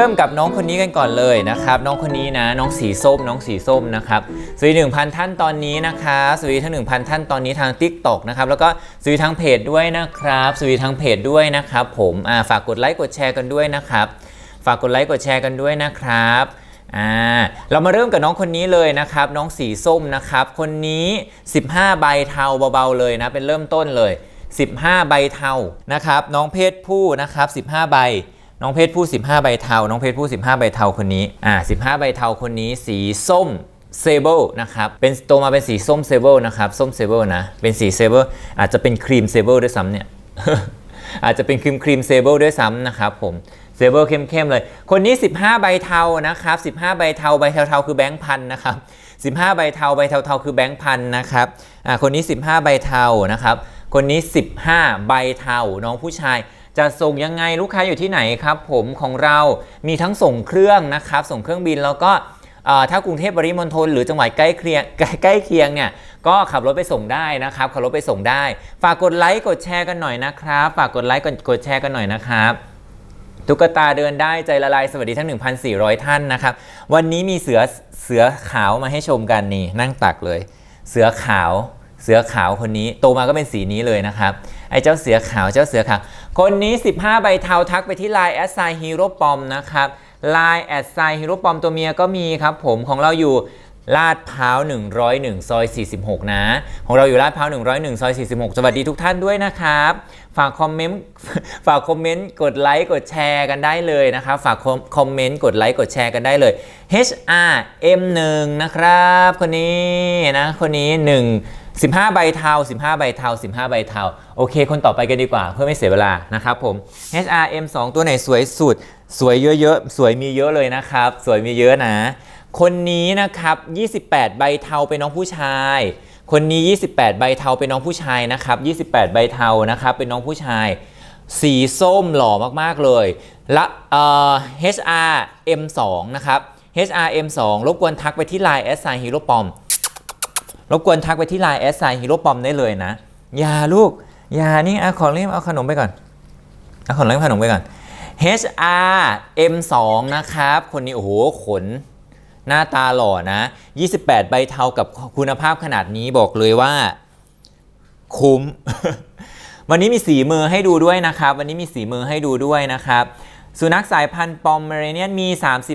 เริ่มกับน้องคนนี้กันก่อนเลยนะครับน้องคนนี้นะน้องสีส้มน้องสีส้มนะครับสวัสดี1,000ท่านตอนนี้นะคะสวีทั้ง1,000ท่านตอนนี้ทาง Tik t o อกนะครับแล้วก็สวีทางเพจด้วยนะครับสวีทางเพจด้วยนะครับผมอ่าฝากกดไลค์กดแชร์กันด้วยนะครับฝากกดไลค์กดแชร์กันด้วยนะครับอ่าเรามาเริ่มกับน้องคนนี้เลยนะครับ น้องสีส้มนะครับ คนนี้ 15 ใบเทาเบาๆเลยนะเป็นเริ่มต้นเลย 15 ใบเทานะครับ น้องเพศผู้นะครับ 15 ใบ น้องเพศผู้ 15 ใบเทา น้องเพศผู้ 15 ใบเทาคนนี้ อ่า 15 ใบเทาคนนี้สีส้มเซเบิลนะครับ เป็นโตมาเป็นสีส้มเซเบิลนะครับ ส้มเซเบิลนะ เป็นสีเซเบิลอาจจะเป็นครีมเซเบิลด้วยซ้ำเนี่ย อาจจะเป็นครีมครีมเซเบิลด้วยซ้ำนะครับผม เซเบิลเข้มๆเลย คนนี้ 15 ใบเทานะครับ 15 ใบเทา ใบเทาๆคือแบงค์พันนะครับ 15 ใบเทา ใบเทาๆคือแบงค์พันนะครับ อ่า คนนี้ 15 ใบเทานะครับ คนนี้ 15 ใบเทา น้องผู้ชาย จะส่งยังไงลูกค้าอยู่ที่ไหนครับผมของเรามีทั้งส่งเครื่องนะครับส่งเครื่องบินแล้วก็ถ้ากรุงเทพปริมณฑลหรือจังหวัดใกล้เคียงใกล้ใกล้เคียงเนี่ยก็ขับรถไปส่งได้นะครับขับรถไปส่งได้ ฝากกดไลค์กดแชร์กันหน่อยนะครับ ฝากกดไลค์กดกดแชร์กันหน่อยนะครับตุ๊กตาเดินได้ใจละลายสวัสดีทั้ง 1,400 ท่านนะครับ วันนี้มีเสือเสือขาวมาให้ชมกันนี่นั่งตักเลย เสือขาวเสือขาวคนนี้โตมาก็เป็นสีนี้เลยนะครับ ไอ้เจ้าเสือขาวเจ้าเสือขาวคนนี้ 15 ใบเทาทักไปที่ไลน์แอดไซฮีโร่ปอมนะครับไลน์แอดไซฮีโร่ปอมตัวเมียก็มีครับผมของเราอยู่ลาดพร้าว 101 ซอย 46 นะ ของเราอยู่ลาดพร้าว 101 ซอย 46 สวัสดีทุกท่านด้วยนะครับ ฝากคอมเมนต์ ฝากคอมเมนต์ กดไลค์ กดแชร์กันได้เลยนะครับ ฝากคอมเมนต์ กดไลค์ กดแชร์กันได้เลย HR M1 นะครับ คนนี้นะ คนนี้ 1 15 ใบเทา 15 ใบเทา 15 ใบเทา โอเค คนต่อไปกันดีกว่า เพื่อไม่เสียเวลานะครับผม HR M2 ตัวไหนสวยสุด สวยเยอะๆ สวยมีเยอะเลยนะครับ สวยมีเยอะนะ คนนี้นะครับ 28 ใบเทาเป็นน้องผู้ชาย คนนี้ 28 ใบเทาเป็นน้องผู้ชายนะครับ 28 ใบเทานะครับ เป็นน้องผู้ชาย สีส้มหล่อมากๆเลย และเอ่อ HR M2 นะครับ HR M2 รบกวนทักไปที่ Line แอดไซฮีโร่ปอม รบกวนทักไปที่ Line แอดไซฮีโร่ปอมได้เลยนะ อย่าลูก อย่านี่เอาของเล่มเอาขนมไปก่อน เอาขนมเล่มขนมไปก่อน HR M2 นะครับ คนนี้โอ้โหขน หน้าตาหล่อนะ 28 ใบเทากับคุณภาพขนาดนี้บอกเลยว่า คุ้ม วันนี้มีสีมือให้ดูด้วยนะครับ วันนี้มีสีมือให้ดูด้วยนะครับ สุนัขสายพันธุ์ปอมเมเรเนียนมี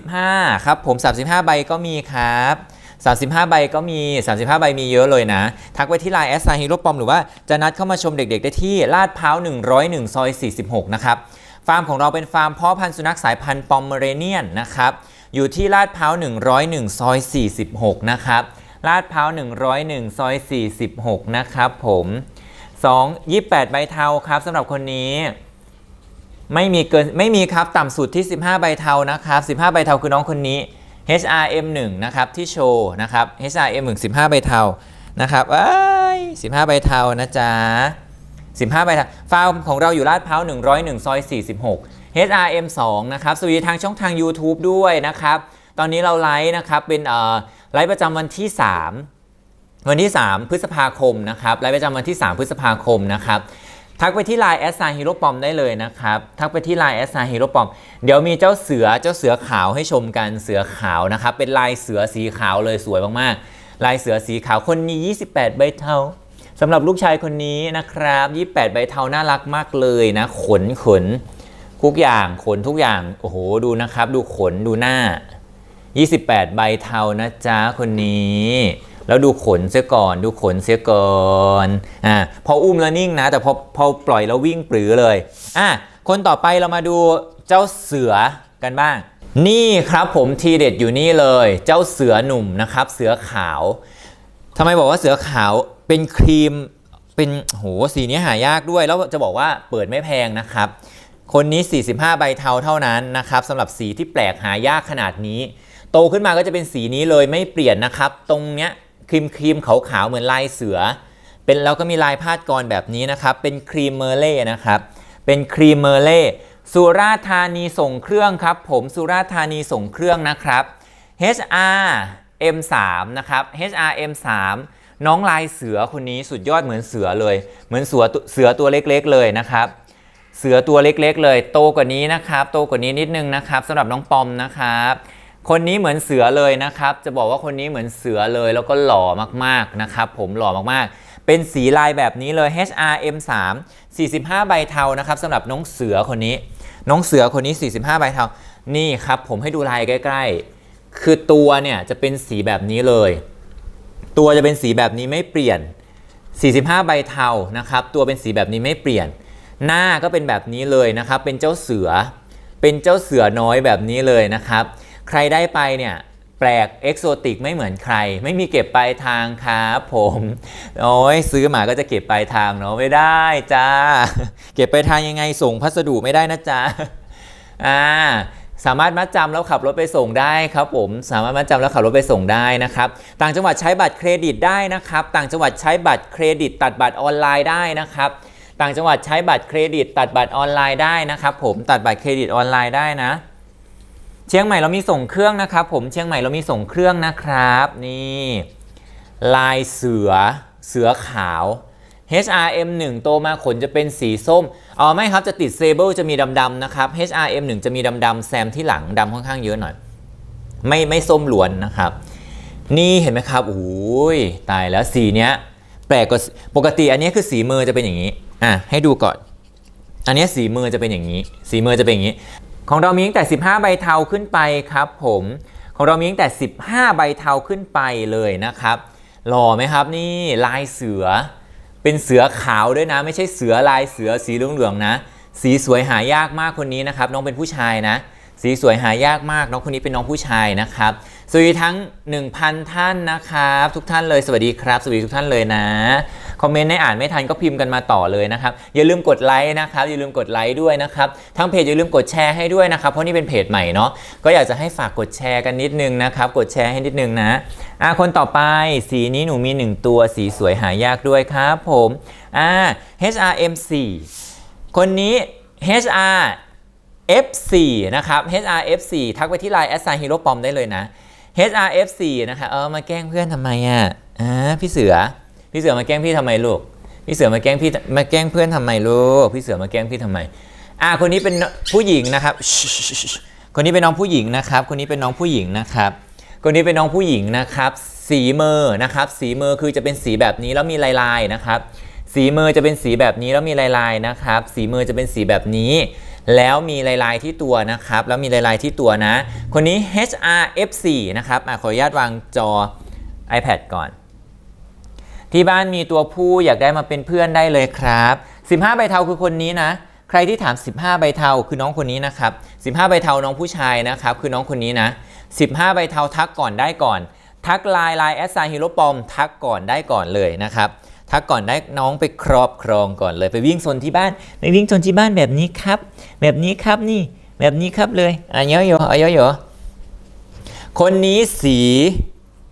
35 ครับ ผม 35 ใบก็มีครับ 35 ใบก็มี 35 ใบมีเยอะเลยนะ ทักไปที่ไลน์แอสไซฮีโร่ปอมหรือว่าจะนัดเข้ามาชมเด็กๆ ได้ที่ลาดพร้าว 101 ซอย 46 นะครับ ฟาร์มของเราเป็นฟาร์มเพาะพันธุ์สุนัขสายพันธุ์ปอมเมเรเนียนนะครับ อยู่ที่ลาดพร้าว 101 ซอย 46 นะครับ ลาดพร้าว 101 ซอย 46 นะครับผม2 28 ใบเทาครับสำหรับคนนี้ไม่มีเกินไม่มีครับต่ำสุดที่ 15 ใบเทานะครับ 15 ใบเทาคือน้องคนนี้ HRM1 นะครับที่โชว์นะครับ HRM1 15 ใบเทานะครับเอ้ย15 ใบเทานะจ๊ะ15 ใบเทาฟาร์มของเราอยู่ลาดพร้าว101 ซอย 46 HRM2 นะครับสวัสดีทางช่องทาง YouTube ด้วยนะครับ ตอนนี้เราไลฟ์นะครับเป็นเอ่อไลฟ์ประจำวันที่ 3 วันที่ 3 พฤษภาคมนะครับไลฟ์ประจำวันที่ 3 พฤษภาคมนะครับ ทักไปที่ Line แอสไซฮีโร่ปอมได้เลยนะครับ ทักไปที่ Line แอสไซฮีโร่ปอมเดี๋ยวมีเจ้าเสือเจ้าเสือขาวให้ชมกันเสือขาวนะครับ เป็นลายเสือสีขาวเลยสวยมากๆ ลายเสือสีขาวคนนี้ 28 ใบเทาสำหรับลูกชายคนนี้นะครับ 28 ใบเทาน่ารักมากเลยนะ ขนขนทุกอย่างขนทุกอย่างโอ้โหดูนะครับ ดูขนดูหน้า 28 ใบเทานะจ๊ะคนนี้ แล้วดูขนเสียก่อน ดูขนเสียก่อนอ่าพออุ้มแล้วนิ่งนะ แต่พอพอปล่อยแล้ววิ่งปรือเลยอะคนต่อไปเรามาดูเจ้าเสือกันบ้าง นี่ครับผมทีเด็ดอยู่นี่เลย เจ้าเสือหนุ่มนะครับ เสือขาวทำไมบอกว่าเสือขาวเป็นครีมเป็นโหสีนี้หายากด้วย แล้วจะบอกว่าเปิดไม่แพงนะครับ คนนี้ 45 ใบเทาเท่านั้นนะครับสำหรับสีที่แปลกหายากขนาดนี้ โตขึ้นมาก็จะเป็นสีนี้เลยไม่เปลี่ยนนะครับ ตรงเนี้ย รีมครีมขาวๆเหมือนลายเสือ เป็นแล้วก็มีลายพาดกรแบบนี้นะครับ เป็นครีมเมอร์เล่นะครับ เป็นครีมเมอร์เล่สุราธานีส่งเครื่องครับ ผมสุราธานีส่งเครื่องนะครับ HR M3 นะครับ HR M3 น้องลายเสือคนนี้สุดยอดเหมือนเสือเลย เหมือนเสือเสือตัวเล็กๆเลยนะครับ เสือตัวเล็กๆเลย โตกว่านี้นะครับ โตกว่านี้นิดนึงนะครับสำหรับน้องปอมนะครับ คนนี้เหมือนเสือเลยนะครับ จะบอกว่าคนนี้เหมือนเสือเลยแล้วก็หล่อมากๆนะครับ ผมหล่อมากๆ เป็นสีลายแบบนี้เลย HRM3 45 ใบเทานะครับสำหรับน้องเสือคนนี้ น้องเสือคนนี้ 45 ใบเทา นี่ครับ ผมให้ดูลายใกล้ ๆ คือตัวเนี่ยจะเป็นสีแบบนี้เลย ตัวจะเป็นสีแบบนี้ไม่เปลี่ยน 45 ใบเทานะครับ ตัวเป็นสีแบบนี้ไม่เปลี่ยน หน้าก็เป็นแบบนี้เลยนะครับ เป็นเจ้าเสือ เป็นเจ้าเสือน้อยแบบนี้เลยนะครับ ใครได้ไปเนี่ยแปลกเอกโซติกไม่เหมือนใคร ไม่มีเก็บปลายทางครับผมโอ้ยซื้อมาก็จะเก็บปลายทางเนาะไม่ได้จ้าเก็บปลายทางยังไงส่งพัสดุไม่ได้นะจ๊ะอ่าสามารถมัดจำแล้วขับรถไปส่งได้ครับผมสามารถมัดจำแล้วขับรถไปส่งได้นะครับต่างจังหวัดใช้บัตรเครดิตได้นะครับ ต่างจังหวัดใช้บัตรเครดิต ตัดบัตรออนไลน์ได้นะครับ ต่างจังหวัดใช้บัตรเครดิต ตัดบัตรออนไลน์ได้นะครับ ผมตัดบัตรเครดิตออนไลน์ได้นะ เชียงใหม่เรามีส่งเครื่องนะครับ ผมเชียงใหม่เรามีส่งเครื่องนะครับ นี่ลายเสือเสือขาว HRM1 โตมาขนจะเป็นสีส้มอ๋อไม่ครับจะติดเซเบิลจะมีดำๆนะครับ HRM1 จะมีดำๆแซมที่หลังดำค่อนข้างเยอะหน่อย ไม่ไม่ส้มล้วนนะครับ นี่เห็นไหมครับโอ้ยตายแล้วสีเนี้ยแปลกกว่าปกติอันนี้คือสีมือจะเป็นอย่างนี้อะให้ดูก่อน อันนี้สีมือจะเป็นอย่างนี้ สีมือจะเป็นอย่างนี้ ของเรามีตั้งแต่ 15 ใบเทาขึ้นไปครับผมของเรามีตั้งแต่ 15 ใบเทาขึ้นไปเลยนะครับหล่อไหมครับนี่ลายเสือ เป็นเสือขาวด้วยนะ ไม่ใช่เสือลายเสือสีเหลืองๆนะ สีสวยหายากมากคนนี้นะครับน้องเป็นผู้ชายนะ สีสวยหายากมากน้องคนนี้เป็นน้องผู้ชายนะครับสวัสดีทั้ง 1,000 ท่านนะครับ ทุกท่านเลยสวัสดีครับ สวัสดีทุกท่านเลยนะ คอมเมนต์ในอ่านไม่ทันก็พิมพ์กันมาต่อเลยนะครับ อย่าลืมกดไลค์นะครับอย่าลืมกดไลค์ด้วยนะครับทั้งเพจอย่าลืมกดแชร์ให้ด้วยนะครับ เพราะนี่เป็นเพจใหม่เนาะก็อยากจะให้ฝากกดแชร์กันนิดนึงนะครับ กดแชร์ให้นิดนึงนะอะคนต่อไปสีนี้หนูมี 1 ตัวสีสวยหายากด้วยครับผมอ่า HRM4 คนนี้ HR F4 นะครับ HRF4 ทักไปที่ Line แอสไซฮีโร่ปอมได้เลยนะ HRF4 นะคะเออมาแกล้งเพื่อนทำไมอะอ่าพี่เสือ พี่เสือมาแกล้งพี่ทำไมลูก พี่เสือมาแกล้งพี่มาแกล้งเพื่อนทำไมลูก พี่เสือมาแกล้งพี่ทำไม อ่าคนนี้เป็นผู้หญิงนะครับ คนนี้เป็นน้องผู้หญิงนะครับ คนนี้เป็นน้องผู้หญิงนะครับ คนนี้เป็นน้องผู้หญิงนะครับ สีเมอร์นะครับ สีเมอร์คือจะเป็นสีแบบนี้แล้วมีลายๆนะครับ สีเมอร์จะเป็นสีแบบนี้แล้วมีลายๆนะครับ สีเมอร์จะเป็นสีแบบนี้แล้วมีลายๆที่ตัวนะครับ แล้วมีลายๆที่ตัวนะ คนนี้ HRF4 นะครับอขออนุญาตวางจอ iPad ก่อน ที่บ้านมีตัวผู้อยากได้มาเป็นเพื่อนได้เลยครับ 15 ใบเทาคือคนนี้นะ ใครที่ถาม 15 ใบเทาคือน้องคนนี้นะครับ 15 ใบเทาน้องผู้ชายนะครับคือน้องคนนี้นะ 15 ใบเทาทักก่อนได้ก่อน ทักไลน์ไลน์แอสไซฮีโรปอมทักก่อนได้ก่อนเลยนะครับทักก่อนได้น้องไปครอบครองก่อนเลยไปวิ่งโซนที่บ้านไปวิ่งโซนที่บ้านแบบนี้ครับ แบบนี้ครับนี่แบบนี้ครับเลยอะเยอะๆอะเยอะคนนี้สี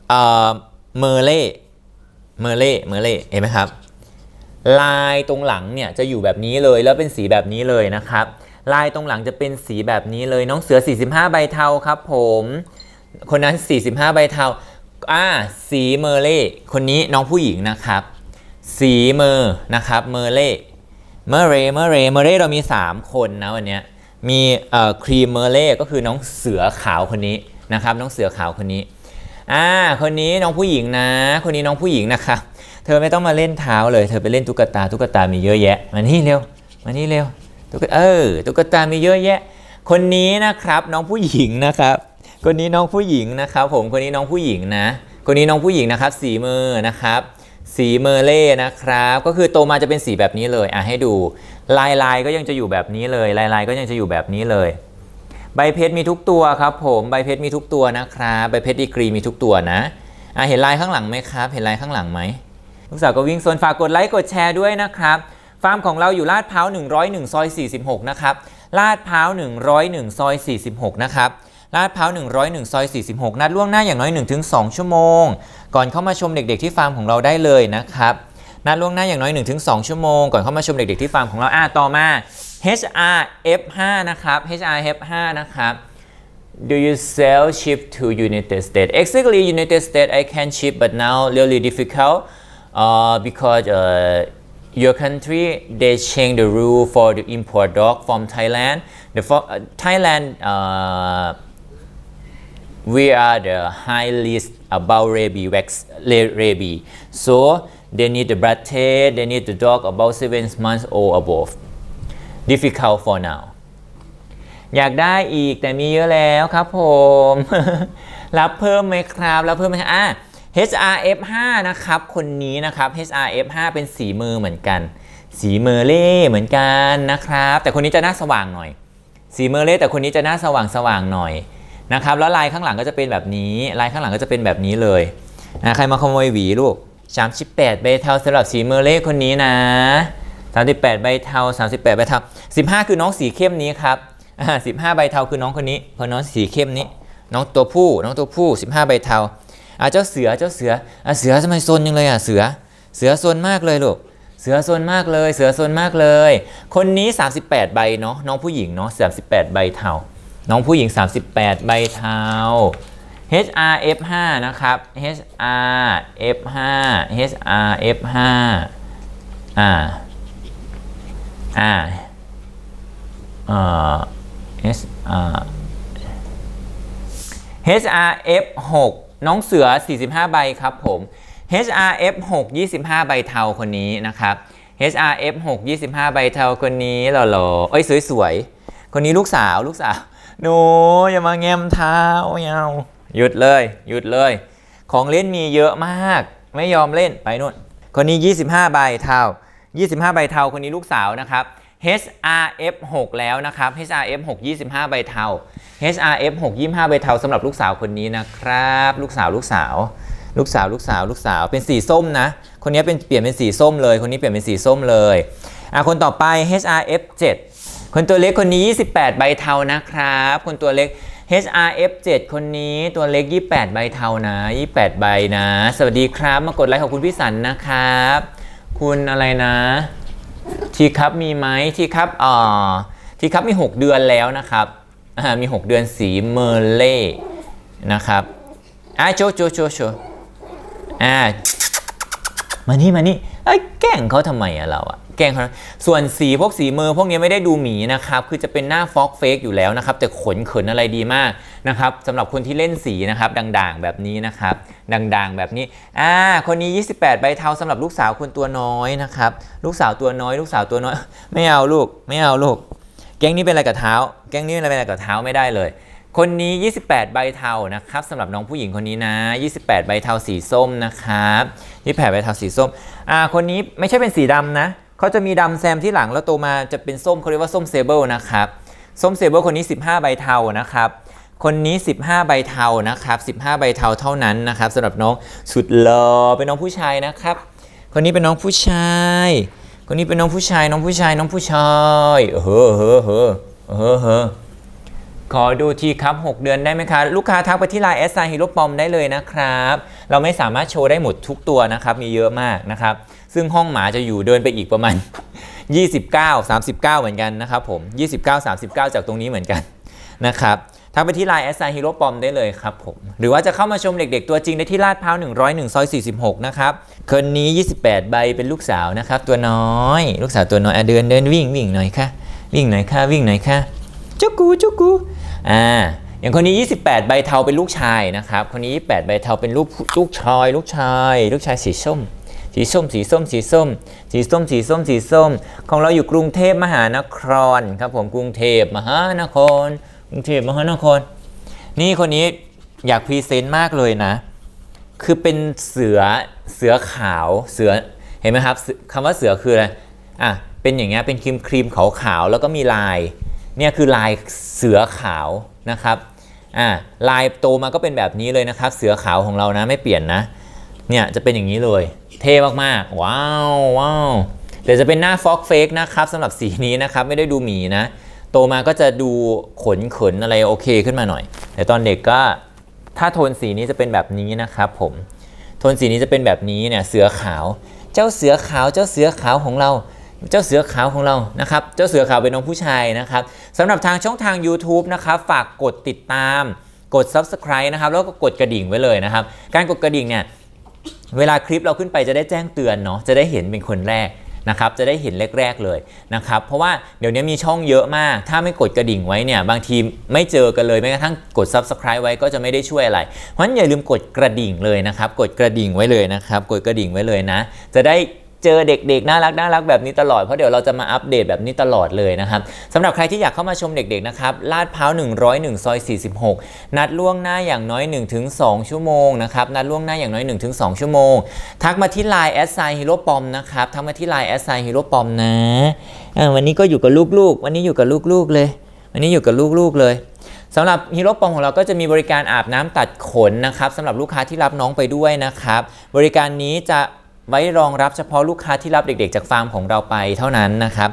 เอ่อเมอร์เล่ เมอร์เล่เมอร์เล่เห็นไหมครับ ลายตรงหลังเนี่ยจะอยู่แบบนี้เลยแล้วเป็นสีแบบนี้เลยนะครับ ลายตรงหลังจะเป็นสีแบบนี้เลยน้องเสือ 45 ใบเทาครับ ผม คนนั้น 45 ใบเทาอ่าสีเมอร์เล่คนนี้น้องผู้หญิงนะครับ สีเมอร์นะครับเมอร์เล่เมอร์เรเมอร์เรเมอร์เรเรามี 3 คนนะวันนี้มีเอ่อครีมเมอร์เล่ก็คือน้องเสือขาวคนนี้นะครับ น้องเสือขาวคนนี้ อ่าคนนี้น้องผู้หญิงนะ คนนี้น้องผู้หญิงนะครับเธอไม่ต้องมาเล่นเท้าเลย เธอไปเล่นตุ๊กตาตุ๊กตามีเยอะแยะมานี่เร็วมานี่เร็วตุ๊กเออตุ๊กตามีเยอะแยะ คนนี้นะครับน้องผู้หญิงนะครับ คนนี้น้องผู้หญิงนะครับ ผมคนนี้น้องผู้หญิงนะ คนนี้น้องผู้หญิงนะครับ สีมือนะครับ สีเมอร์เล่นะครับ ก็คือโตมาจะเป็นสีแบบนี้เลยอะให้ดูลายลายก็ยังจะอยู่แบบนี้เลย ลายลายก็ยังจะอยู่แบบนี้เลย ใบเพชรมีทุกตัวครับผมใบเพชรมีทุกตัวนะครับใบเพชรดีกรีมีทุกตัวนะอะเห็นลายข้างหลังไหมครับ เห็นลายข้างหลังไหมลูกสาวก็วิ่งโซนฝากกดไลค์กดแชร์ด้วยนะครับฟาร์มของเราอยู่ลาดพร้าว101ซอย46นะครับลาดพร้าว101ซอย46นะครับลาดพร้าว101ซอย46 นัดล่วงหน้าอย่างน้อย 1-2 ชั่วโมง ก่อนเข้ามาชมเด็กๆที่ฟาร์มของเราได้เลยนะครับนัดล่วงหน้าอย่างน้อย 1-2 ชั่วโมง ก่อนเข้ามาชมเด็กๆที่ฟาร์มของเราอะต่อมา HRF5 นะครับ HRF5 นะครับ Do you sell ship to United States? Exactly, United States I can ship, but now really difficult uh, because uh, your country they change the rule for the import dog from Thailand the for, uh, Thailand uh, we are the high list about rabies vax ra- rabies so they need the blood test they need the dog about seven months old above Difficult for now อยากได้อีกแต่มีเยอะแล้วครับผม รับเพิ่มไหมครับ รับเพิ่มไหมครับอะ HRF5 นะครับ คนนี้นะครับ HRF5 เป็นสีมือเหมือนกัน สีเมอร์เล่เหมือนกันนะครับ แต่คนนี้จะหน้าสว่างหน่อย สีเมอร์เล่แต่คนนี้จะหน้าสว่างสว่างหน่อยนะครับ แล้วลายข้างหลังก็จะเป็นแบบนี้ ลายข้างหลังก็จะเป็นแบบนี้เลยนะใครมาขโมยหวีลูก38ใบเทาสำหรับสีเมอร์เล่คนนี้นะ 38 ใบเทา 38 ใบเทา 15 คือน้องสีเข้มนี้ครับอ่า15ใบเทาคือน้องคนนี้เพราะน้องสีเข้มนี้ น้องตัวผู้ น้องตัวผู้ 15 ใบเทาอ่าเจ้าเสือ เจ้าเสืออะเสือทำไมโซนยังเลยอะ เสือ เสือโซนมากเลยลูก เสือโซนมากเลย เสือโซนมากเลย คนนี้ 38 ใบเนาะ น้องผู้หญิงเนาะ38 ใบเทา น้องผู้หญิง 38 ใบเทา HRF5 นะครับ HRF5 HRF5 อ่า อ่าเอ่อ HR HRF 6น้องเสือ 45 ใบครับผม HRF 6 25 ใบเทาคนนี้นะครับ HRF 6 25 ใบเทาคนนี้หล่อๆเอ้ยสวยๆ คนนี้ลูกสาวลูกสาวหนูอย่ามาแง้มเท้าเอาหยุดเลย หยุดเลย ของเล่นมีเยอะมาก ไม่ยอมเล่นไปนู่น คนนี้ 25 ใบเทา 25 ใบเทาคนนี้ลูกสาวนะครับ HRF 6แล้วนะครับ HRF 6 25 ใบเทา HRF 6 25 ใบเทาสำหรับลูกสาวคนนี้นะครับ ลูกสาวลูกสาว ลูกสาวลูกสาวลูกสาวเป็นสีส้มนะ คนนี้เป็นเปลี่ยนเป็นสีส้มเลย คนนี้เปลี่ยนเป็นสีส้มเลยอะคนต่อไป HRF 7คนตัวเล็กคนนี้ 28 ใบเทานะครับ คนตัวเล็ก HRF 7คนนี้ตัวเล็ก 28 ใบเทานะ 28 ใบนะ สวัสดีครับ มากดไลค์ขอบคุณพี่สันนะครับ คุณอะไรนะทีครับมีไหมทีครับอ่าทีครับมี 6 เดือนแล้วนะครับอ่ามี 6 เดือนสีเมอร์เล่นะครับอะโชว์โชโชโชอ่ามานี่มานี่ไอ้แกล้งเขาทำไมอะเราอะ แกล้งเขาส่วนสีพวกสีมือพวกนี้ไม่ได้ดูหมีนะครับคือจะเป็นหน้าฟอกเฟกอยู่แล้วนะครับแต่ขนเขินอะไรดีมากนะครับสำหรับคนที่เล่นสีนะครับด่างๆแบบนี้นะครับด่างๆแบบนี้อ่าคนนี้ 28 ใบเทาสำหรับลูกสาวคนตัวน้อยนะครับลูกสาวตัวน้อย ลูกสาวตัวน้อย ไม่เอาลูกไม่เอาลูก แก๊งนี้เป็นอะไรกับเท้า แก๊งนี้เป็นอะไรกับเท้าไม่ได้เลยคนนี้ 28 ใบเทานะครับสำหรับน้องผู้หญิงคนนี้นะ 28 ใบเทาสีส้มนะครับ 28 ใบเทาสีส้ม อ่า คนนี้ไม่ใช่เป็นสีดำนะ เขาจะมีดำแซมที่หลังแล้วโตมาจะเป็นส้มเขาเรียกว่าส้มเซเบิลนะครับ ส้มเซเบิลคนนี้ 15 ใบเทานะครับ คนนี้ 15 ใบเทานะครับ 15 ใบเทาเท่านั้นนะครับสำหรับน้องสุดหล่อเป็นน้องผู้ชายนะครับ คนนี้เป็นน้องผู้ชาย คนนี้เป็นน้องผู้ชายน้องผู้ชายน้องผู้ชายเฮ้อเฮ้อเฮ้อเฮ้อเฮ้อขอดูทีครับ 6 เดือนได้ไหมคะ ลูกค้าทักไปที่ไลน์แอสไซฮีโร่ปอมได้เลยนะครับ เราไม่สามารถโชว์ได้หมดทุกตัวนะครับ มีเยอะมากนะครับ ซึ่งห้องหมาจะอยู่เดินไปอีกประมาณ 29 39 เหมือนกันนะครับผม 29 39 จากตรงนี้เหมือนกันนะครับทักไปที่ไลน์แอสไซฮีโร่ปอมได้เลยครับผม หรือว่าจะเข้ามาชมเด็กๆ ตัวจริงได้ที่ลาดพร้าว 101 ซอย 46 นะครับคนนี้ 28 ใบเป็นลูกสาวนะครับ ตัวน้อย ลูกสาวตัวน้อยเดินเดินวิ่งวิ่งหน่อยค่ะ วิ่งหน่อยค่ะ วิ่งหน่อยค่ะจุกูจุกกูอ่าอย่างคนนี้ 28 ใบเทาเป็นลูกชายนะครับ คนนี้ 28 ใบเทาเป็นลูกลูกชาย ลูกชาย ลูกชายสีส้ม สีส้ม สีส้ม สีส้ม สีส้ม สีส้ม สีส้ม ของเราอยู่กรุงเทพมหานครครับผมกรุงเทพมหานคร กรุงเทพมหานคร นี่คนนี้อยากพรีเซนต์มากเลยนะ คือเป็นเสือเสือขาวเสือเห็นไหมครับเสือคำว่าเสือคืออะไรอะเป็นอย่างเงี้ยเป็นครีมครีมขาวขาวแล้วก็มีลายเนี่ยคือลายเสือขาวนะครับอ่าลายโตมาก็เป็นแบบนี้เลยนะครับ เสือขาวของเรานะไม่เปลี่ยนนะเนี่ยจะเป็นอย่างนี้เลย เท่มากๆ ว้าวว้าวเดี๋ยวจะเป็นหน้าฟอกเฟกนะครับสำหรับสีนี้นะครับไม่ได้ดูหมีนะ โตมาก็จะดูขนขนอะไรโอเคขึ้นมาหน่อย แต่ตอนเด็กก็ถ้าโทนสีนี้จะเป็นแบบนี้นะครับผมโทนสีนี้จะเป็นแบบนี้เนี่ยเสือขาว เจ้าเสือขาวเจ้าเสือขาวของเราเจ้าเสือขาวของเรานะครับ เจ้าเสือขาวเป็นน้องผู้ชายนะครับสำหรับทางช่องทาง YouTube นะครับ ฝากกดติดตาม กด Subscribe นะครับ แล้วก็กดกระดิ่งไว้เลยนะครับ การกดกระดิ่งเนี่ย เวลาคลิปเราขึ้นไปจะได้แจ้งเตือนเนาะจะได้เห็นเป็นคนแรกนะครับจะได้เห็นแรกๆเลยนะครับเพราะว่าเดี๋ยวนี้มีช่องเยอะมาก ถ้าไม่กดกระดิ่งไว้เนี่ยบางทีไม่เจอกันเลยแม้กระทั่งกด subscribe ไว้ก็จะไม่ได้ช่วยอะไร เพราะฉะนั้นอย่าลืมกดกระดิ่งเลยนะครับ กดกระดิ่งไว้เลยนะครับ กดกระดิ่งไว้เลยนะ จะได้ เจอเด็กๆน่ารักน่ารักแบบนี้ตลอดเพราะเดี๋ยวเราจะมาอัปเดตแบบนี้ตลอดเลยนะครับสำหรับใครที่อยากเข้ามาชมเด็กๆนะครับลาดพร้าว 101 ซอย 46 นัดล่วงหน้าอย่างน้อย 1-2 ชั่วโมงนะครับนัดล่วงหน้าอย่างน้อย 1-2 ชั่วโมง ทักมาที่ Line แอดไซฮีโร่ปอมนะครับทักมาที่ Line แอดไซฮีโร่ปอมนะวันนี้ก็อยู่กับลูกๆ วันนี้อยู่กับลูกๆเลย วันนี้อยู่กับลูกๆเลยสำหรับฮีโร่ปอมของเราก็จะมีบริการอาบน้ำตัดขนนะครับสำหรับลูกค้าที่รับน้องไปด้วยนะครับ บริการนี้จะ ไว้รองรับเฉพาะลูกค้าที่รับเด็กๆ จากฟาร์มของเราไปเท่านั้นนะครับ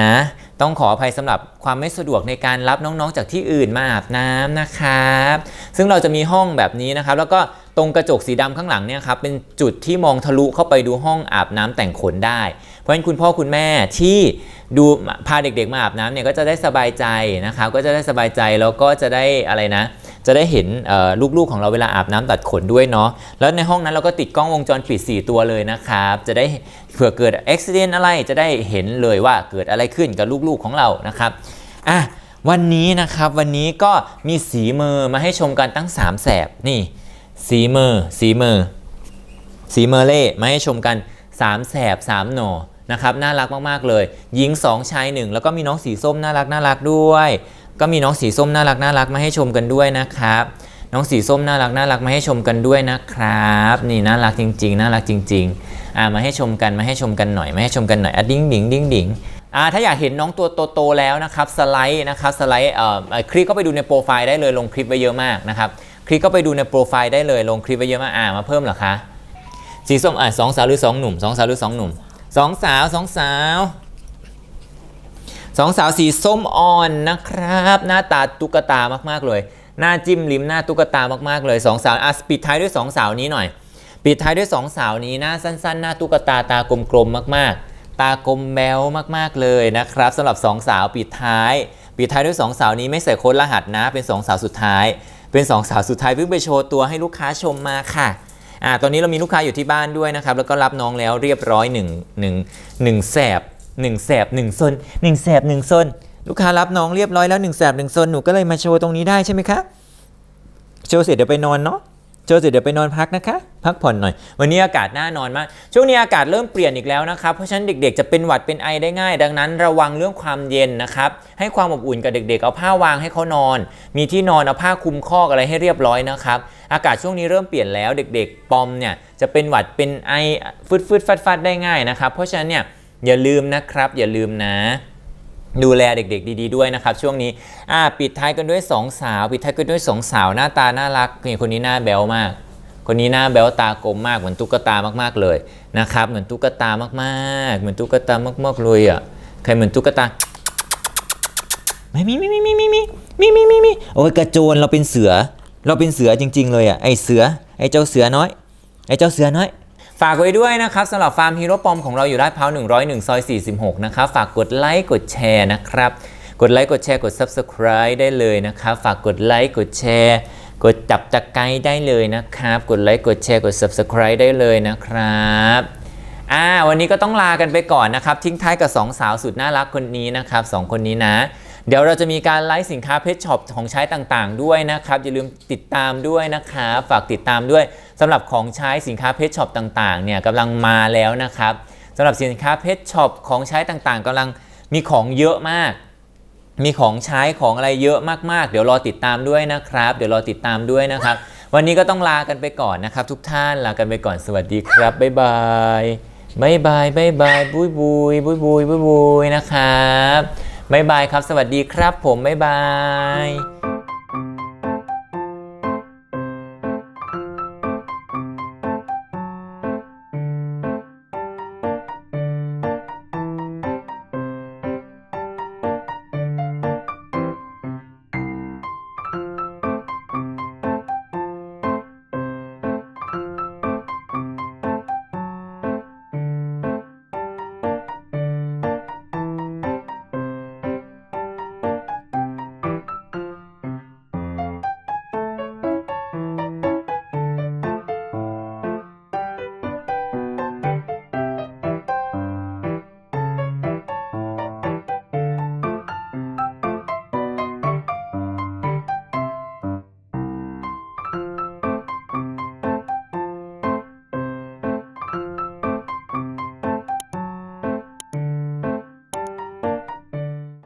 นะต้องขออภัยสำหรับความไม่สะดวกในการรับน้องๆ จากที่อื่นมาอาบน้ำนะครับ ซึ่งเราจะมีห้องแบบนี้นะครับ แล้วก็ตรงกระจกสีดำข้างหลังเนี่ยครับเป็นจุดที่มองทะลุเข้าไปดูห้องอาบน้ำแต่งขนได้ เพราะฉะนั้นคุณพ่อคุณแม่ที่ดูพาเด็กๆมาอาบน้ำเนี่ยก็จะได้สบายใจนะครับก็จะได้สบายใจแล้วก็จะได้อะไรนะ จะได้เห็นลูกๆของเราเวลาอาบน้ำตัดขนด้วยเนาะแล้วในห้องนั้นเราก็ติดกล้องวงจรปิด 4 ตัวเลยนะครับจะได้เผื่อเกิดอุบิเหตุอะไรจะได้เห็นเลยว่าเกิดอะไรขึ้นกับลูกๆของเรานะครับอะวันนี้นะครับวันนี้ก็มีสีมือมาให้ชมกันตั้ง 3 แสบนี่สีมือสีมือสีเมอเล่มาให้ชมกัน 3 แสบ 3 หน่อนะครับน่ารักมาก ๆ เลย หญิง 2 ชาย 1 แล้วก็มีน้องสีส้มน่ารักน่ารักด้วย ก็มีน้องสีส้มน่ารักน่ารักมาให้ชมกันด้วยนะครับ น้องสีส้มน่ารักน่ารักมาให้ชมกันด้วยนะครับ นี่น่ารักจริง ๆ น่ารักจริงๆอ่ามาให้ชมกันมาให้ชมกันหน่อยมาให้ชมกันหน่อยอะดิ้งดิ้งดิ้งดิ้งอ่าถ้าอยากเห็นน้องตัวโตๆแล้วนะครับสไลด์นะครับสไลด์เอ่อคลิกเข้าไปดูในโปรไฟล์ได้เลยลงคลิปไว้เยอะมากนะครับคลิกเข้าไปดูในโปรไฟล์ได้เลยลงคลิปไว้เยอะมากอ่ามาเพิ่มเหรอคะสีส้มอะสองสาวหรือสองหนุ่มสองสาวหรือสองหนุ่มสองสาวสองสาว สองสาวสีส้มอ่อนนะครับ หน้าตาตุ๊กตามากๆเลย หน้าจิ้มลิ้มหน้าตุ๊กตามากๆเลยสองสาวอะปิดท้ายด้วยสองสาวนี้หน่อย ปิดท้ายด้วยสองสาวนี้หน้าสั้นๆ หน้าตุ๊กตาตากลมๆมากๆ ตากลมแบวมากๆเลยนะครับสำหรับสองสาวปิดท้าย ปิดท้ายด้วยสองสาวนี้ไม่ใส่โค้ดรหัสนะ เป็นสองสาวสุดท้าย เป็นสองสาวสุดท้ายเพิ่งไปโชว์ตัวให้ลูกค้าชมมาค่ะอ่าตอนนี้เรามีลูกค้าอยู่ที่บ้านด้วยนะครับแล้วก็รับน้องแล้วเรียบร้อย1 1 1แสบ 1แสบ1ซน1แสบ1ซนลูกค้ารับน้องเรียบร้อยแล้ว1แสบ1ซนหนูก็เลยมาโชว์ตรงนี้ได้ใช่ไหมคะโชว์เสร็จเดี๋ยวไปนอนเนาะโชว์เสร็จเดี๋ยวไปนอนพักนะคะ พักผ่อนหน่อย วันนี้อากาศน่านอนมาก ช่วงนี้อากาศเริ่มเปลี่ยนอีกแล้วนะครับ เพราะฉะนั้นเด็กๆจะเป็นหวัดเป็นไอได้ง่าย ดังนั้นระวังเรื่องความเย็นนะครับ ให้ความอบอุ่นกับเด็กๆ เอาผ้าวางให้เขานอน มีที่นอนเอาผ้าคลุมคอกอะไรให้เรียบร้อยนะครับ อากาศช่วงนี้เริ่มเปลี่ยนแล้วเด็กๆ ปอมเนี่ยจะเป็นหวัดเป็นไอฟืดฟืดฟัดฟัดๆได้ง่ายนะครับ เพราะฉะนั้นเนี่ย อย่าลืมนะครับ อย่าลืมนะ ดูแลเด็กๆ ดี ๆ ด้วยนะครับ ช่วงนี้อ่าปิดท้ายกันด้วยสองสาวปิดท้ายกันด้วยสองสาวหน้าตาน่ารักคนนี้หน้าแบ๊วมาก คนนี้หน้าแบ๊วตากลมมากเหมือนตุ๊กตามากๆเลยนะครับเหมือนตุ๊กตามากๆ เหมือนตุ๊กตามากๆเลยอะใครเหมือนตุ๊กตาไม่มีไม่มีไม่มีไม่มีไม่มีไม่มีโอ้ยกระโจนเราเป็นเสือ เราเป็นเสือจริง ๆ เลยอะไอเสือไอเจ้าเสือน้อย ไอเจ้าเสือน้อย ฝากไว้ด้วยนะครับสำหรับฟาร์มฮีโร่ปอมของเราอยู่ลาดพร้าว101 ซอย 46 นะครับ ฝากกดไลค์กดแชร์นะครับ กดไลค์กดแชร์กด Subscribe ได้เลยนะครับ ฝากกดไลค์กดแชร์ กดจับตะไคร้ได้เลยนะครับ กดไลค์กดแชร์กด Subscribe ได้เลยนะครับอ่าวันนี้ก็ต้องลากันไปก่อนนะครับ ทิ้งท้ายกับ 2 สาวสุดน่ารักคนนี้นะครับสองคนนี้นะ เดี๋ยวเราจะมีการไลฟ์สินค้าเพชช็อปของใช้ต่างๆ ด้วยนะครับ อย่าลืมติดตามด้วยนะครับ ฝากติดตามด้วย สำหรับของใช้สินค้าเพชช็อปต่างๆเนี่ยกำลังมาแล้วนะครับสำหรับสินค้าเพชช็อปของใช้ต่างๆกำลังมีของเยอะมาก มีของใช้ของอะไรเยอะมากๆ เดี๋ยวรอติดตามด้วยนะครับ เดี๋ยวรอติดตามด้วยนะครับ วันนี้ก็ต้องลากันไปก่อนนะครับ ทุกท่านลากันไปก่อนสวัสดีครับบ๊ายบายบ๊ายบายบ๊ายบายบุยบุยบุยบุยบุยบุยนะครับบ๊ายบายครับ สวัสดีครับผมบ๊ายบาย